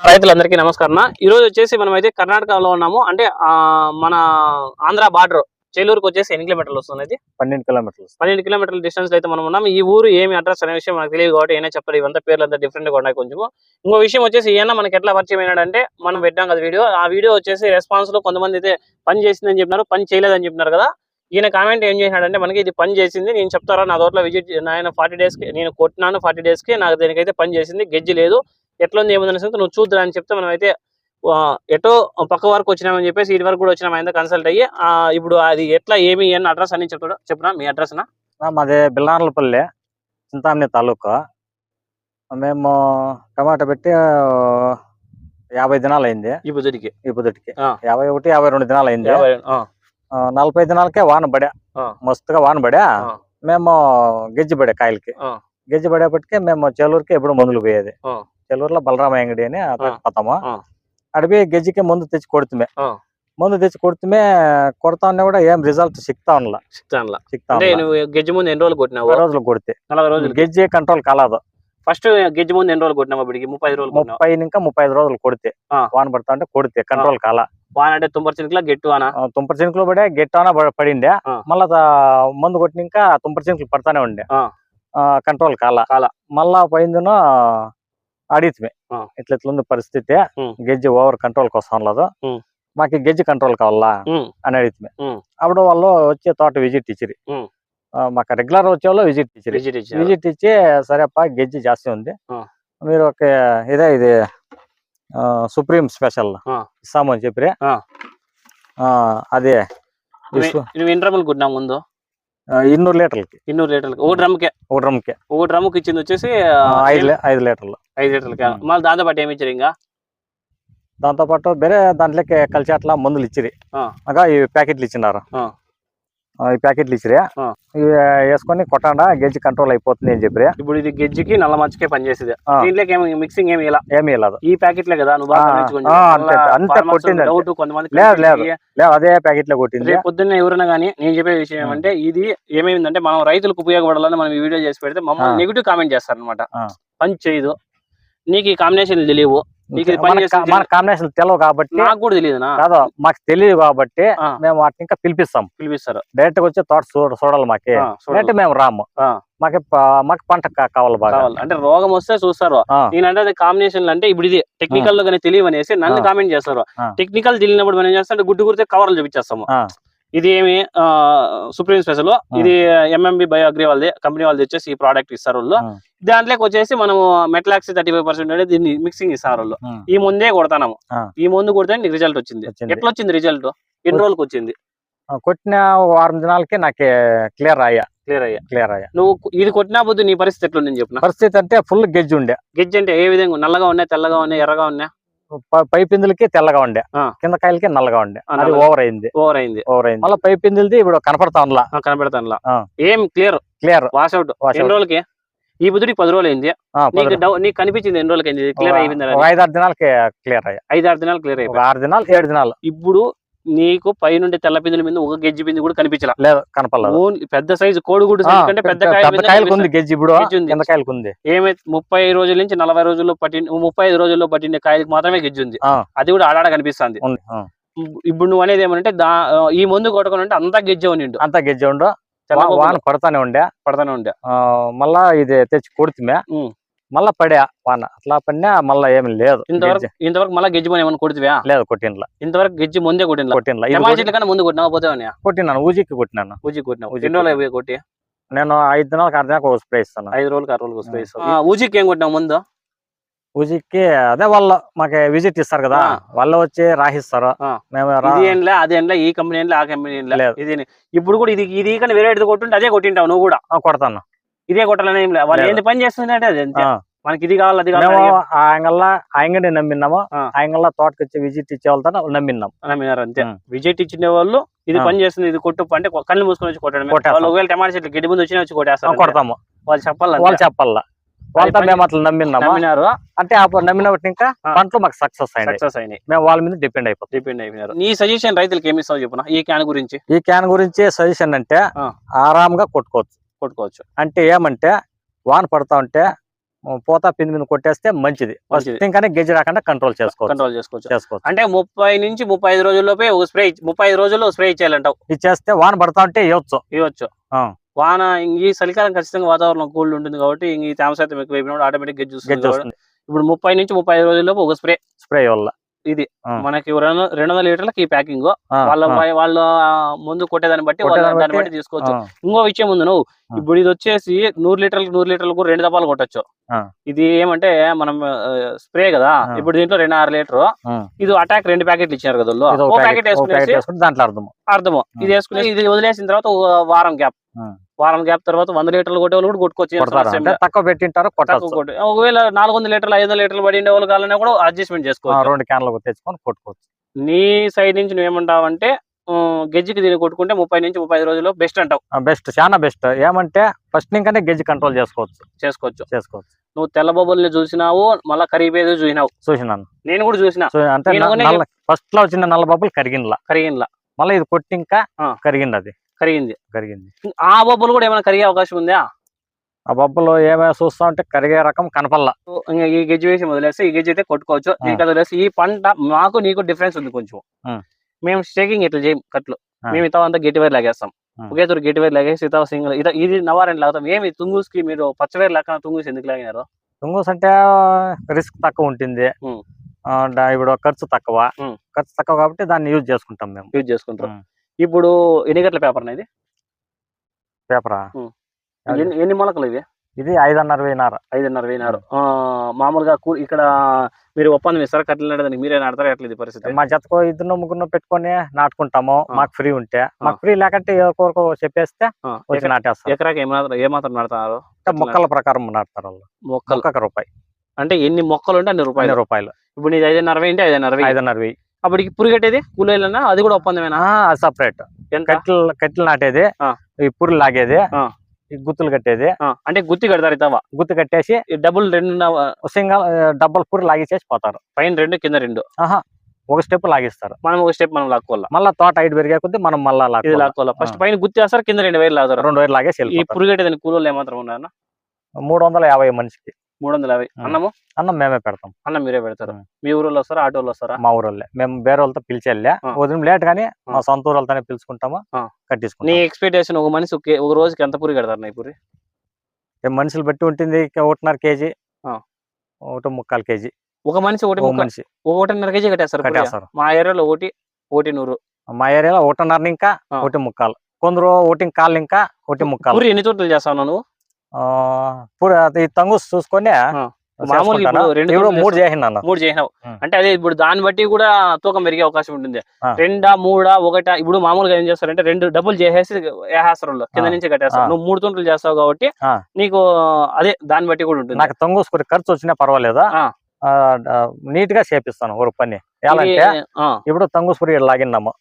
రైతులందరికీ నమస్కారం ఈ రోజు వచ్చేసి మనం అయితే కర్ణాటకలో ఉన్నాము. అంటే మన ఆంధ్ర బార్డర్ చేలూరుకు వచ్చేసి ఎన్ని కిలోమీటర్లు వస్తుంది పన్నెండు కిలోమీటర్లు పన్నెండు కిలోమీటర్ల డిస్టెన్స్ అయితే మనం ఉన్నాం ఈ ఊరు ఏమి అడ్రస్ అనే విషయం మనకు తెలియదు కాబట్టి ఏమైనా చెప్పాలి ఇవంతా పేర్లు అంతా డిఫరెంట్గా ఉన్నాయి కొంచెం ఇంకో విషయం వచ్చేసి ఈయన మనకి ఎట్లా పరిచయం అయినాడంటే మనం పెట్టాం కదా వీడియో. ఆ వీడియో వచ్చేసి రెస్పాన్స్లో కొంతమంది అయితే పని చేసిందని చెప్పినారు పని చేయలేదని చెప్పినారు కదా. ఈయన కామెంట్ ఏం చేసినాడంటే మనకి ఇది పని చేసింది. నేను చెప్తారా? నా తోటలో విజిట్ నేను ఫార్టీ డేస్కి నేను కొట్టినాను ఫార్టీ డేస్కి. నాకు దీనికైతే పని చేసింది. గెజ్జి లేదు. ఎట్లా ఉంది ఏముందని సంగతి నువ్వు చూద్దురా అని చెప్తే మనం అయితే ఎటో పక్క వరకు వచ్చినామని చెప్పేసి ఇటు వరకు కూడా వచ్చినాం ఆయన కన్సల్ట్ అయ్యి ఇప్పుడు అది ఎట్లా ఏమి అని అడ్రస్ అని చెప్తాడు చెప్పురా మీ అడ్రస్ నా. మాది బిల్లార్లపల్లి చింతామణి తాలూకా. మేము టమాటా పెట్టి యాభై దినాలు అయింది పొద్దుటికి ఆ. యాభై ఒకటి యాభై రెండు దినాలు అయింది నలభై దినాలకే వాన పడా. మస్తుగా వాన పడా. మేము గెజ్జి పడే కాయలకి. గెజ్జి పడేపటికి మేము చెలూరుకి ఎప్పుడు మందులు పోయేది. అని అక్కడికి పోతాము. ఆ. అడిపి గెజ్జికి ముందు తెచ్చి కొడుతుమే. ఆ. ముందు తెచ్చి కొడుతుమే కొడతా ఉన్నా కూడా ఏం రిజల్ట్ సిక్తా ఉండలా సిక్తాన్లా సిక్తా అంటే ఉండలా. నువ్వు గెజ్జి ముందు ఎన్ని రోజులు కొట్టినావు? రోజులు కొడితే. నలభై రోజులు గెజ్జి కంట్రోల్ కాలేదు. ఫస్ట్ గెజ్జి ముందు ఎన్ని రోజులు కొట్టినావు అప్పటికి? ముప్పై రోజులు ముప్పై ఇంకా ముప్పై ఐదు రోజులు కొడితే. వాన పడతా అంటే కొడితే కంట్రోల్ కాల. వాన అంటే తుంపర్ చినుకులా గెట్టు వాన? తుంపర చినుకులు పడే గెట్టాన పడిండే ఆ. మళ్ళా మందు కొట్టిన ఇంకా తుంపర చినుకులు పడతానే ఉండే. ఆ. కంట్రోల్ కాల. కాల. మళ్ళా పోయిందిన అడిగితే. ఇట్లా ఇట్లా ఉంది పరిస్థితి. గెజ్జి ఓవర్ కంట్రోల్ కోసం లేదు. మాకు గెజ్జి కంట్రోల్ కావాలా అని అడిగితే. అప్పుడు వాళ్ళు వచ్చే తోట విజిట్ ఇచ్చిరి మాకు రెగ్యులర్ వచ్చే వాళ్ళు విజిట్ ఇచ్చిరి విజిట్ ఇచ్చి సరేపా గెజ్జి జాస్తి ఉంది. మీరు ఒక ఇదే ఇది ఆ, సుప్రీం స్పెషల్. ఇస్తాము అని చెప్పి ఆ. అదే డ్రమ్ములు కొట్టినావు ముందు ఇన్నూరు లీటర్లకి. ఇన్నూరు లీటర్లకి. ఒక డ్రమ్కే. ఒక డ్రమ్కి. ఒక డ్రమ్కి ఇచ్చింది వచ్చేసి ఐదు ఐదు లీటర్లు. ఐదు లీటర్లకి. మళ్ళీ దాంతో పాటు ఏమి ఇచ్చారు ఇంకా? దాంతో పాటు వేరే దాంట్లోకి కలిసి అట్లా మందులు ఇచ్చిరి ఆ. ఇంకా ఈ ప్యాకెట్లు ఇచ్చినారు. ఈ ప్యాకెట్లు ఇచ్చిరి వేసుకొని కొట్టాడా గెజ్జి కంట్రోల్ అయిపోతుంది అని చెప్పి ఇప్పుడు ఇది గెజ్జికి నల్ల మచ్చకే పనిచేసేది. దీంట్లోకి ఏమి మిక్సింగ్ ఏమి ఇలా ఏమీ ఈ ప్యాకెట్లే కదా నువ్వు అంతే, కొట్టింది. డౌట్ కొంతమంది లేదు, లేదు. లేదు అదే ప్యాకెట్లో కొట్టింది పొద్దున్న ఎవరైనా కానీ నేను చెప్పే విషయం. ఏమంటే ఇది ఏమైందంటే మనం రైతులకు ఉపయోగపడాలని మనం ఈ వీడియో చేసి పెడితే మమ్మల్ని. నెగిటివ్ కామెంట్ చేస్తారు అనమాట ఆ. పని చేయదు నీకు ఈ కాంబినేషన్ తెలియవు మన కాంబినేషన్ తెలియవు కాబట్టి నాకు కూడా తెలియదు కాదు మాకు తెలియదు కాబట్టి. మేము వాటిని ఇంకా పిలిపిస్తాం. పిలిపిస్తారు. డైరెక్ట్గా వచ్చి తోట చూడ చూడాలి మాకి. లేదంటే మేము రాము. మాకి మాకు పంట కావాలి బాగా. అంటే రోగం వస్తే చూస్తారు. నేనంటే అది కాంబినేషన్ అంటే ఇప్పుడు ఇది టెక్నికల్లో కానీ తెలియవనేసి నన్ను. కామెంట్ చేస్తారు. టెక్నికల్ తెలియనప్పుడు మనం ఏం చేస్తాం అంటే గుడ్డు గురితే కవర్లు చూపించేస్తాము. ఇది ఏమి? సుప్రీం స్పెషల్ ఇది ఎంఎంబి బయో అగ్రి వాళ్ళది. కంపెనీ వాళ్ళు వచ్చేసి ఈ ప్రోడక్ట్ ఇస్తారు వాళ్ళు. దాంట్లోకి వచ్చేసి మనం మెట్లాక్స్ థర్టీ ఫైవ్ పర్సెంట్ అనేది దీన్ని మిక్సింగ్ ఇస్తారు వాళ్ళు. ఈ ముందే కొడతాము. ఈ ముందు కొడితే నీకు రిజల్ట్ వచ్చింది. ఎట్లా వచ్చింది రిజల్ట్ ఎన్ని రోజులకు వచ్చింది కొట్టిన వారం దినాలకి నాకు క్లియర్ అయ్యా. క్లియర్ అయ్యా. క్లియర్ అయ్యా. నువ్వు ఇది కొట్టినా బుద్ధి నీ పరిస్థితి ఎట్లా ఉంది చెప్పిన? పరిస్థితి అంటే ఫుల్ గెజ్జి ఉండే. గెజ్జి అంటే ఏ విధంగా? నల్లగా ఉన్నాయి తెల్లగా ఉన్నాయి ఎర్రగా ఉన్నాయి ప- పై పిందులకి తెల్లగా ఉండే. కింద కాయలకి నల్లగా ఉండే. అది. ఓవర్ అయింది. ఓవర్ అయింది. ఓవర్ అయింది. మళ్ళీ పై పిందులది ఇప్పుడు కనపడతా ఆ. ఏం క్లియర్ క్లియర్ వాష్ అవుట్ ఎన్ని. రోజులకి? ఈ బుద్ధుడికి పది రోజులు. అయింది నీకు కనిపించింది ఎన్ని రోజులకి అయింది క్లియర్ ఒక ఐదు ఆరు దినాలకి క్లియర్ అయ్యా. ఐదు ఆరు దినాలు క్లియర్ అయిపోయింది. ఆరు దినాలు ఏడు దినాలు. ఇప్పుడు నీకు పై నుండి తెల్ల పిందుల మీద ఒక గెజ్జి పిండి కూడా కనిపించలా. లేదు కనపడలేదు. పెద్ద సైజు సైజు కంటే పెద్ద కాయల. గెజ్జి ఇప్పుడు. ఉంది. కింద కాయలకు ఉంది. ఏమైతే ముప్పై రోజుల నుంచి నలభై రోజుల్లో పట్టిన ముప్పై ఐదు రోజుల్లో పట్టిన కాయలకు మాత్రమే గెజ్జి ఉంది. అది కూడా ఆడాడ కనిపిస్తుంది. ఇప్పుడు నువ్వు అనేది ఏమంటే దా ఈ మందు కొట్టుకుని అంతా గెజ్జే ఉండిండు. అంతా గెజ్జి ఉండు. తెల్ల వా- వాన పడతానే ఉండే. పడతానే ఉండే. మళ్ళా ఇది తెచ్చి కొడుతుమే. మళ్ళా పడే వాన. అట్లా పడినా మళ్ళా ఏమి లేదు. ఇంతవరకు. ఇంతవరకు మళ్ళీ గెజ్జి ఏమైనా కొడుతువా? లేదు కొట్టినలా ఇంతవరకు గెజ్జి ముందే కొట్టిన కొట్టినలా చెట్ల కన్నా ముందు కొట్టినా పోతావని కొట్టినాను. ఊజికి కొట్టినాను. ఊజీ కొట్టినావు. ఊజీ ఎన్ని రోజులు కొట్టి? నేను ఐదు దినాలకు దినాలకు ఒక స్ప్రే ఇస్తాను. ఐదు రోజులకు ఆరు రోజులకు స్ప్రే ఆ. ఊజీకి ఏం కొట్టినావు ముందు? ఊజికి అదే వాళ్ళు మాకు విజిట్ ఇస్తారు కదా. వాళ్ళు వచ్చి రాసిస్తారు ఆ. మేము రా- ఇది ఏంలే అది ఏంలే ఈ కంపెనీ ఆ కంపెనీ. ఇది ఇప్పుడు కూడా ఇది ఇది కానీ వేరే కొట్టుంటే అదే కొట్టింటావు నువ్వు కూడా కొడతాను ఇదే కొట్టాలని ఏం లేదు వాళ్ళు. ఏంది పని చేస్తుంది అంటే అది. మనకి ఇది కావాలి అది కావాలి ఆ అంగల్లా అంగడి నమ్మినాము తోటకి వచ్చి విజిట్ ఇచ్చే వాళ్ళతో నమ్మినాం అని అన్నారు అంతే. విజిట్ ఇచ్చిన వాళ్ళు ఇది. పని చేస్తుంది ఇది కొట్టు అంటే కళ్ళు మూసుకొని వచ్చి కొట్టడం కొట్టేస్తాం. ఒకవేళ టమాటా చెట్లు గడ్డి ముందు వచ్చినా వచ్చి కొట్టేస్తారు అంతే. కొడతాము వాళ్ళు చెప్పాలి వాళ్ళు చెప్పాలా వాళ్ళతో మేము అట్లా నమ్మినాము? నమ్మినారు. అంటే ఆ నమ్మినప్పటి ఇంకా. పంటలు మాకు సక్సెస్ అయింది సక్సెస్ అయినాయి. మేము వాళ్ళ మీద డిపెండ్ అయిపోతాం. డిపెండ్ అయిపోయినారు. నీ సజెషన్ రైతులకు ఏమి ఇస్తావు చెప్పున? ఈ క్యాన్ గురించి? ఈ క్యాన్ గురించి సజెషన్ అంటే. ఆరాంగా కొట్టుకోవచ్చు. కొట్టుకోవచ్చు. అంటే ఏమంటే వాన పడతా ఉంటే పోతా పిండి మీద కొట్టేస్తే మంచిది. ఇంకానే గెజ్జి రాకుండా కంట్రోల్ చేసుకోవచ్చు. కంట్రోల్ చేసుకోవచ్చు. చేసుకోవచ్చు. అంటే ముప్పై నుంచి ముప్పై ఐదు రోజుల్లోపే స్ప్రే ముప్పై ఐదు రోజుల్లో స్ప్రే ఇచ్చేయాలంటావు. ఇది చేస్తే వాన పడతా ఉంటే ఇవ్వచ్చు. ఇవ్వచ్చు. వాన ఈ చలికాలం ఖచ్చితంగా వాతావరణం కూల్ ఉంటుంది కాబట్టి ఈ తేమ శాతం ఎక్కువ అయిపోయినప్పుడు ఆటోమేటిక్ కాబట్టి వస్తుంది ఇప్పుడు ముప్పై నుంచి ముప్పై ఐదు రోజుల్లోపు ఒక స్ప్రే. స్ప్రే వల్ల. ఇది. మనకి రెండు వందల లీటర్లకి ఈ ప్యాకింగ్. వాళ్ళ వాళ్ళ ముందు కొట్టేదాన్ని బట్టి దాన్ని బట్టి, తీసుకోవచ్చు. ఇంకో విషయం ఉంది నువ్వు. ఇప్పుడు ఇది వచ్చేసి నూరు లీటర్లకు నూరు లీటర్లకు రెండు దపాలు కొట్టచ్చు. ఇది ఏమంటే మనం స్ప్రే కదా. ఇప్పుడు దీంట్లో రెండు ఆరు లీటర్. ఇది అటాక్ రెండు ప్యాకెట్లు ఇచ్చారు కదా ఓ ప్యాకెట్ వేసుకునేసి వేసుకుంటే దాంట్లో అర్థం. అర్థము. ఇది వేసుకుని ఇది వదిలేసిన తర్వాత వారం గ్యాప్. వారం గ్యాప్ తర్వాత వంద లీటర్లు కొట్టే వాళ్ళు కూడా కొట్టుకోవచ్చు లేదు. తక్కువ పెట్టింటారు? ఒకవేళ నాలుగు వందల లీటర్లు ఐదు వందల లీటర్లు పడి వాళ్ళు కావాలన్నా కూడా అడ్జస్ట్మెంట్ చేసుకోవచ్చు. రెండు క్యాన్లు తెచ్చుకొని కొట్టుకోవచ్చు. నీ సైడ్ నుంచి నువ్వేమంటావంటే గెజ్జికి దీన్ని కొట్టుకుంటే ముప్పై నుంచి ముప్పై ఐదు రోజుల్లో బెస్ట్ అంటావు. బెస్ట్ చాలా బెస్ట్. ఏమంటే ఫస్ట్ ఇంకానే గెజ్జి కంట్రోల్ చేసుకోవచ్చు. చేసుకోవచ్చు. చేసుకోవచ్చు. నువ్వు తెల్ల బొబ్బల్ని చూసినావు మళ్ళీ కరిగిపోయేది చూసినావు. చూసినాను. నేను కూడా చూసిన. అంటే ఫస్ట్లో వచ్చిన నల్ల బబ్బులు కరిగినలా కరిగినలా మళ్ళీ ఇది కొట్టి ఇంకా ఆ. కరిగింది అది. కరిగింది. కరిగింది. ఆ బొబ్బలు కూడా ఏమైనా కరిగే అవకాశం ఉందా? ఆ బొబ్బలు ఏమైనా చూస్తా ఉంటే కరిగే రకం కనపల్లా ఇంకా ఈ గెజ్జి వేసి వదిలేస్తే ఈ గెజ్జి అయితే కొట్టుకోవచ్చు. ఆ. దీనికి వదిలేసి ఈ పంట మాకు నీకు డిఫరెన్స్ ఉంది కొంచెం. మేము స్టేకింగ్ ఇట్లా చేయం కట్లు. మేము ఇతావ అంతా గట్టి వైర్ లాగేస్తాం. ఒకే తూరు గట్టి వైర్ లాగేసి ఇతావ సింగిల్ ఇత ఇది నవారని లాగుతాం. ఏమి తుంగుస్కి మీరు పచ్చవేరు లేక తుంగుస్ ఎందుకు లాగినారు? తుంగూస్ అంటే రిస్క్ తక్కువ ఉంటుంది. ఇప్పుడు ఖర్చు తక్కువ. ఖర్చు తక్కువ కాబట్టి దాన్ని యూజ్ చేసుకుంటాం మేము. యూజ్ చేసుకుంటారు ఉం. ఇప్పుడు ఎన్ని గంటల పేపర్ ఇది? పేపరా. ఎన్ని ఎన్ని మొలకలు ఇవి? ఇది ఐదున్నర వెయ్యినార ఐదున్నర వెయ్యినారు ఆ, మామూలుగా ఇక్కడ మీరు ఒప్పందం ఇస్తారా కట్టెలు నాటడానికి మీరే నాడతారా ఎట్లా ఇది పరిస్థితి? మా జతకో ఇద్దరు ముగ్గురు పెట్టుకొని నాటుకుంటాము. మాకు ఫ్రీ ఉంటే. మాకు ఫ్రీ లేకంటే ఎవరికొరకు చెప్పేస్తే వచ్చి నాటేస్తారు. ఎకరాకి ఏమాత్రం ఏమాత్రం అంటే మొక్కల ప్రకారం నాటుతారు వాళ్ళు. మొక్కలు. రూపాయి. అంటే ఎన్ని మొక్కలు ఉంటే అన్ని రూపాయలు? రూపాయలు. ఇప్పుడు నీది ఐదున్నర అంటే ఐదున్నర వెయ్యి ఐదున్నర వెయ్యి అప్పటికి పురిగట్టేది కూలీలన్నా అది కూడా ఒప్పందమేనా? సపరేట్ కట్టెలు కట్టెలు నాటేది. ఈ పురులు లాగేది. గుత్తులు కట్టేది. అంటే గుత్తి కడతారు ఇతావా గుత్తు కట్టేసి ఈ డబుల్ రెండు సింగల్ డబ్బల్ పూరి లాగేసేసి పోతారు. పైన రెండు కింద రెండు. ఆహా. ఒక స్టెప్ లాగిస్తారు. మనం ఒక స్టెప్ మనం లాక్కోవాలా? మళ్ళా తోట ఐదు పెరిగే కొద్దీ మనం మళ్ళా లాక్కోవాలి. ఫస్ట్ పైన గుత్తి వేస్తారు కింద రెండు వేలు లాగుతారు. రెండు వైర్లు లాగేసి ఈ. పురిగట్టేదాని కూలీలు ఏమాత్రం ఉన్నాయన్న మూడు వందల యాభై మనిషికి మూడు వందల యాభై. అన్నము? అన్నం మేమే పెడతాం. అన్నం మీరే పెడతారు. మీ ఊరిలో వస్తారా ఆటోలో వస్తారా? మా ఊరోళ్ళే. మేము వేరే వాళ్ళతో పిలిచి వెళ్ళా. ఆ. ఉదయం లేట్ గానీ మా. సొంత ఊరోళ్ళతోనే పిలుచుకుంటాము ఆ. నీ కట్టించుకుంటాం ఎక్స్పెక్టేషన్ ఒక మనిషి ఒక- రోజుకి ఎంత పూరి కడతారు నీ పూరి? మనుషులు బట్టి ఉంటుంది ఒకటిన్నర కేజీ. ఒకటి ముక్కాలు కేజీ. ఒక మనిషి ఒకటి మనిషి. ఒకటిన్నర కేజీ కట్టేస్తారు. కట్టేస్తారు. మా ఏరియాలో ఒకటి ఒకటి నూరు. మా ఏరియాలో ఒకటిన్నర ఇంకా. ఒకటి ముక్కాలు. కొందరు ఒకటి కాళ్ళు ఇంకా ఒకటి ముక్కాలు. ఎన్ని తోటలు చేస్తావు నువ్వు? ఇప్పుడు అది తంగు చూసుకొని. ఇప్పుడు మూడు చేసినాను మూడు చేసినావు. అంటే అదే ఇప్పుడు దాన్ని బట్టి కూడా తూకం పెరిగే అవకాశం ఉంటుంది. రెండా మూడా ఒకటా ఇప్పుడు మామూలుగా ఏం చేస్తారంటే రెండు డబ్బులు చేసేసి వేసేస్తారు వాళ్ళు. కింద. నుంచి కట్టేస్తారు. నువ్వు మూడు తొంటలు చేస్తావు కాబట్టి. నీకు అదే దాన్ని బట్టి కూడా ఉంటుంది నాకు తంగూసుకుని ఖర్చు వచ్చినా పర్వాలేదు. నీట్గా చేపిస్తాను ఒక పని ఎలా ఇది- అంటే ఇప్పుడు తంగూసుపురి లాగిన్నాము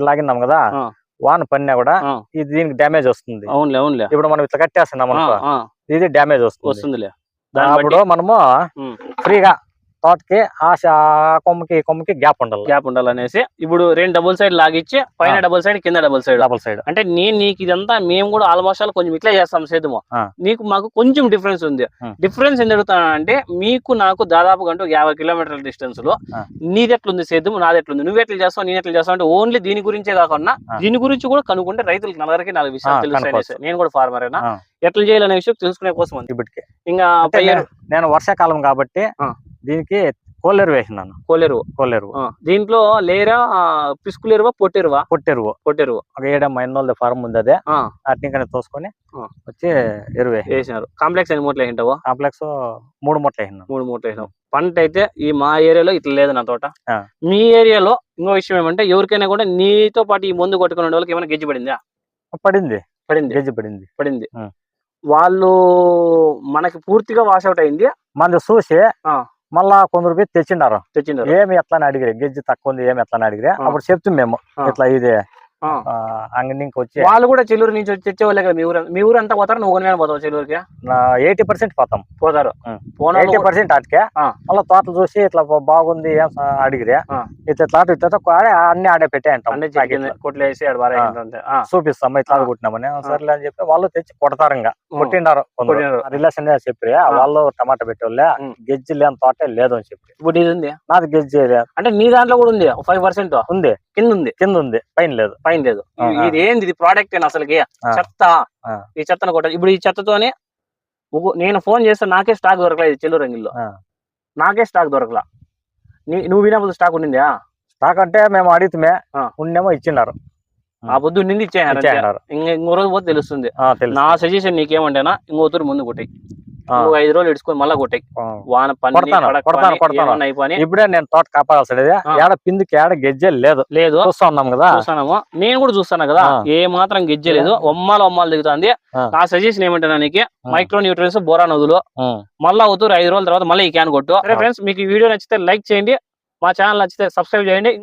లాగిన్నాం కదా. వాన పడినా కూడా. ఇది దీనికి డ్యామేజ్ వస్తుంది. అవునులే అవునులే. ఇప్పుడు మనం ఇట్లా కట్టేస్తున్నాం అనుకో ఇది డ్యామేజ్ వస్తుంది. వస్తుందిలే. అప్పుడు మనము. ఫ్రీగా తోటకి ఆ కొమ్మకి కొమ్మకి గ్యాప్ ఉండాలి గ్యాప్ ఉండాలనేసి ఇప్పుడు రెండు డబుల్ సైడ్ లాగిచ్చి పైన. డబుల్ సైడ్ కింద డబుల్ సైడ్ డబుల్ సైడ్ అంటే నేను నీకు ఇదంతా మేము కూడా ఆల్మోస్ట్ ఆల్ కొంచెం ఇట్లా చేస్తాం సేద్యము. నీకు మాకు కొంచెం డిఫరెన్స్ ఉంది. డిఫరెన్స్ ఎందుకు అంటే మీకు నాకు దాదాపు గంట యాభై కిలోమీటర్ల డిస్టెన్స్లో. నీది ఎట్లుంది సేద్యము నాది ఎట్లుంది నువ్వు ఎట్లా చేస్తావు నేను ఎట్లా చేస్తావు అంటే ఓన్లీ దీని గురించే కాకుండా. దీని గురించి కూడా కనుక్కుంటే రైతులకు నలుగురికి నాలుగు విషయాలు. అనేసి. నేను కూడా ఫార్మర్ అయినా. ఎట్లా చేయాలనే విషయం తెలుసుకునే కోసం. ఇప్పటికి ఇంకా నేను వర్షాకాలం కాబట్టి. దీనికి కోలేరు వేసినాను కోలేరు కోలేరు దీంట్లో లేరా పిసుకులేరువా పొట్టెరువా? పొట్టెరువు. పొట్టెరువు. ఒక ఏడమ్మ ఎన్నోళ్ళ ఫారం ఉంది అదే. అట్నికనే తోసుకొని. వచ్చి ఎరువు వేసి వేసినారు. కాంప్లెక్స్ ఎన్ని మూటలు వేసింటావా కాంప్లెక్స్ మూడు మూటలు వేసినాను మూడు మూటలు వేసినాం. పంట అయితే ఈ మా ఏరియాలో ఇట్లా లేదు నా తోట. మీ ఏరియాలో ఇంకో విషయం ఏమంటే ఎవరికైనా కూడా నీతో పాటు ఈ మందు కొట్టుకునే వాళ్ళకి ఏమైనా గెజ్జి పడిందా? పడింది. పడింది. గెజ్జి పడింది. పడింది. వాళ్ళు మనకి పూర్తిగా వాష్ అవుట్ అయింది. మన చూసి ఆ. మళ్ళా కొందరు పోయి తెచ్చిండారు. తెచ్చినారు ఏమి ఎట్లా అని అడిగిరే గెజ్జి తక్కువ ఉంది ఏమి ఎట్లా అని అడిగిరే. అప్పుడు చెప్తాం మేము. ఇట్లా ఇది ఆ. అంగనికి వచ్చి. వాళ్ళు కూడా చెల్లూరు నుంచి వచ్చి తెచ్చేవాళ్ళే కదా మీ ఊరు మీ ఊరు అంతా పోతారు? నువ్వు కొన్ని పోతావు చెల్లూరుకి? ఎయిటీ పర్సెంట్ పోతాం. పోతారు. ఎయిటీ పర్సెంట్ అటుకే. మళ్ళీ తోటలు చూసి ఇట్లా బాగుంది అడిగిరే. ఇట్లా అటు ఇట్లా ఆడే అన్ని ఆడే పెట్టే. చెప్పింది కొట్లు వేసి చూపిస్తాం ఇట్లా. కొట్టినామని. సర్లే అని చెప్పి వాళ్ళు తెచ్చి కొడతారు ఇంకా. కొట్టిండారు. రిలేషన్ చెప్పి వాళ్ళు టమాటా పెట్టేవాళ్ళే. ఉం. గెజ్జి లేని తోటే లేదు అని చెప్పి. ఇప్పుడు ఇది ఉంది? నాది గెజ్జి. అంటే నీ దాంట్లో కూడా ఉంది? Five percent? ఉంది. కింద ఉంది కింద ఉంది పైన లేదు పైన లేదు. ఇది-. ఇది ఏంది? ఇది ప్రోడక్ట్ అయినా అసలుకి. చెత్త. ఈ చెత్తను కొట్టాలి. ఇప్పుడు ఈ చెత్తతోనే నేను ఫోన్ చేస్తే నాకే స్టాక్ దొరకలేదు చెల్లూరు రంగిల్లో. నాకే స్టాక్ దొరకలా. నీ- నువ్వు వినప్పుడు స్టాక్ ఉండిందా? స్టాక్ అంటే మేము అడిగితే. ఉండేమో ఇచ్చినారు ఆ పొద్దు నింది. ఇచ్చేయన్నారు ఇంక ఇంకో రోజు పోతే తెలుస్తుంది. నా సజెషన్ నీకేమంటేనా ఇంకో తూరు ముందు కొట్టాయి. ఇంకో ఐదు రోజులు ఇడుచుకొని మళ్ళా కొట్టాయి. వాన పని అయిపోయి ఇప్పుడే నేను తోట కాపాడాల్సింది ఆ. ఏడ పిందికి ఏడ గెజ్జే లేదు. లేదు. చూస్తా ఉన్నాం కదా. చూస్తాము నేను కూడా చూస్తాను కదా. ఏ మాత్రం గిజ్జలేదు ఒమ్మాల ఒమ్మాలు దిగుతుంది. ఆ. నా సజెషన్ ఏమంటున్నా నీకు. మైక్రో న్యూట్రియన్స్ బోరా నదులు. మళ్ళా అవుతారు ఐదు రోజుల తర్వాత మళ్ళీ ఈ క్యాన్ కొట్టు. ఫ్రెండ్స్ మీకు ఈ వీడియో నచ్చితే లైక్ చేయండి. మా ఛానల్ నచ్చితే సబ్స్క్రైబ్ చేయండి.